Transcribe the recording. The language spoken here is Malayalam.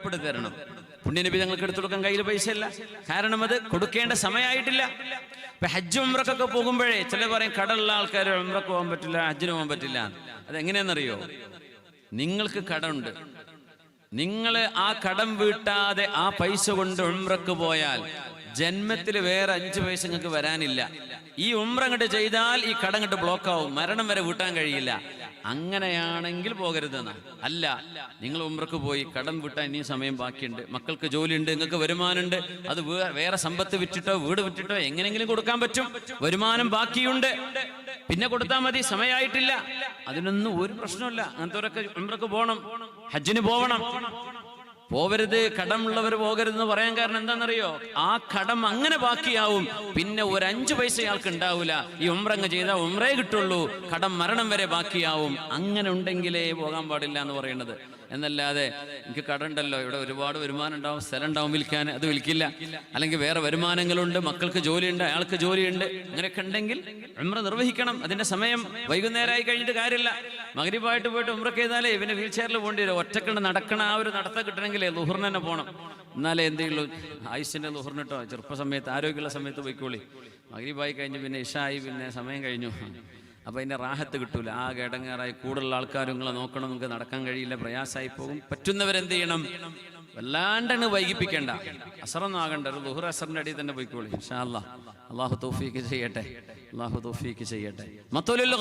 ഇപ്പിട് തരണം പുണ്യനബി ഞങ്ങൾക്ക് എടുത്തു കൊടുക്കാൻ കയ്യിൽ പൈസ ഇല്ല കാരണം അത് കൊടുക്കേണ്ട സമയമായിട്ടില്ല. ഇപ്പൊ ഹജ്ജ് ഉംറക്കൊക്കെ പോകുമ്പോഴേ ചില പറയും കടലുള്ള ആൾക്കാർ ഉംറക്ക് പോകാൻ പറ്റില്ല ഹജ്ജിന് പോകാൻ പറ്റില്ല. അതെങ്ങനെയാണെന്നറിയോ? നിങ്ങൾക്ക് കടമുണ്ട്. നിങ്ങൾ ആ കടം വീട്ടാതെ ആ പൈസ കൊണ്ട് ഉംറക്ക് പോയാൽ ജന്മത്തിൽ വേറെ അഞ്ച് പൈസ നിങ്ങൾക്ക് വരാനില്ല. ഈ ഉംറ അങ്ങോട്ട് ചെയ്താൽ ഈ കടം അങ്ങോട്ട് ബ്ലോക്ക് ആവും. മരണം വരെ വീട്ടാൻ കഴിയില്ല. അങ്ങനെയാണെങ്കിൽ പോകരുതെന്ന. അല്ല നിങ്ങൾ ഉമ്രക്ക് പോയി കടം വിട്ടാൽ ഇനിയും സമയം ബാക്കിയുണ്ട്. മക്കൾക്ക് ജോലിയുണ്ട് നിങ്ങൾക്ക് വരുമാനമുണ്ട്. അത് വേറെ സമ്പത്ത് വിറ്റിട്ടോ വീട് വിറ്റിട്ടോ എങ്ങനെങ്കിലും കൊടുക്കാൻ പറ്റും. വരുമാനം ബാക്കിയുണ്ട്. പിന്നെ കൊടുത്താൽ മതി സമയമായിട്ടില്ല അതിനൊന്നും ഒരു പ്രശ്നമില്ല അങ്ങനത്തെ ഉമ്രക്ക് പോകണം ഹജ്ജിന് പോവണം. പോവരുത് കടമുള്ളവർ പോകരുതെന്ന് പറയാൻ കാരണം എന്താണെന്നറിയോ? ആ കടം അങ്ങനെ ബാക്കിയാവും. പിന്നെ ഒരു അഞ്ചു പൈസ ഇയാൾക്ക് ഉണ്ടാവില്ല ഈ ഉമ്രങ്ങ് ചെയ്താൽ ഉമ്രേ കിട്ടുള്ളൂ. കടം മരണം വരെ ബാക്കിയാവും. അങ്ങനെ ഉണ്ടെങ്കിലേ പോകാൻ പാടില്ല എന്ന് പറയുന്നത് എന്നല്ലാതെ എനിക്ക് കടമുണ്ടല്ലോ. ഇവിടെ ഒരുപാട് വരുമാനം ഉണ്ടാവും. സ്ഥലം ഉണ്ടാവും വിൽക്കാൻ. അത് വിൽക്കില്ല. അല്ലെങ്കിൽ വേറെ വരുമാനങ്ങളുണ്ട്. മക്കൾക്ക് ജോലിയുണ്ട്. അയാൾക്ക് ജോലിയുണ്ട്. അങ്ങനെയൊക്കെ ഉണ്ടെങ്കിൽ ഉമ്ര നിർവഹിക്കണം. അതിന്റെ സമയം വൈകുന്നേരമായി കഴിഞ്ഞിട്ട് കാര്യമില്ല. മകരിപ്പായിട്ട് പോയിട്ട് ഉമ്രക്ക് ചെയ്താലേ ഇവന് വീൽ ചെയറിൽ പോകേണ്ടി വരും. ഒറ്റക്കണ്ട് നടക്കണ ആ ഒരു നടത്തം കിട്ടണമെങ്കിലേ ലുഹറിന് തന്നെ പോകണം എന്നാലേ എന്തെങ്കിലും ആയുസിന്റെ ലുഹറിനിട്ടോ ചെറുപ്പ സമയത്ത് ആരോഗ്യമുള്ള സമയത്ത് പോയിക്കോളി. മകരീബായി കഴിഞ്ഞ് പിന്നെ ഇഷായി പിന്നെ സമയം കഴിഞ്ഞു. അപ്പോൾ അതിന്റെ റാഹത്ത് കിട്ടൂല. ആ കേടങ്ങാറായി കൂടുതലുള്ള ആൾക്കാരും നിങ്ങളെ നോക്കണം. നിങ്ങൾക്ക് നടക്കാൻ കഴിയില്ല. പ്രയാസമായി പോകും. പറ്റുന്നവരെന്ത് ചെയ്യണം? വല്ലാണ്ടാണ് വൈകിപ്പിക്കേണ്ട. അസറൊന്നും ആകണ്ട. ഒരു ദുഹർ അസറിന്റെ അടിയിൽ തന്നെ പോയിക്കോളി. ഇൻഷാ അള്ളാഹു തോഫീക്ക് ചെയ്യട്ടെ. അള്ളാഹു തോഫീക്ക് ചെയ്യട്ടെ. മത്തോലുള്ള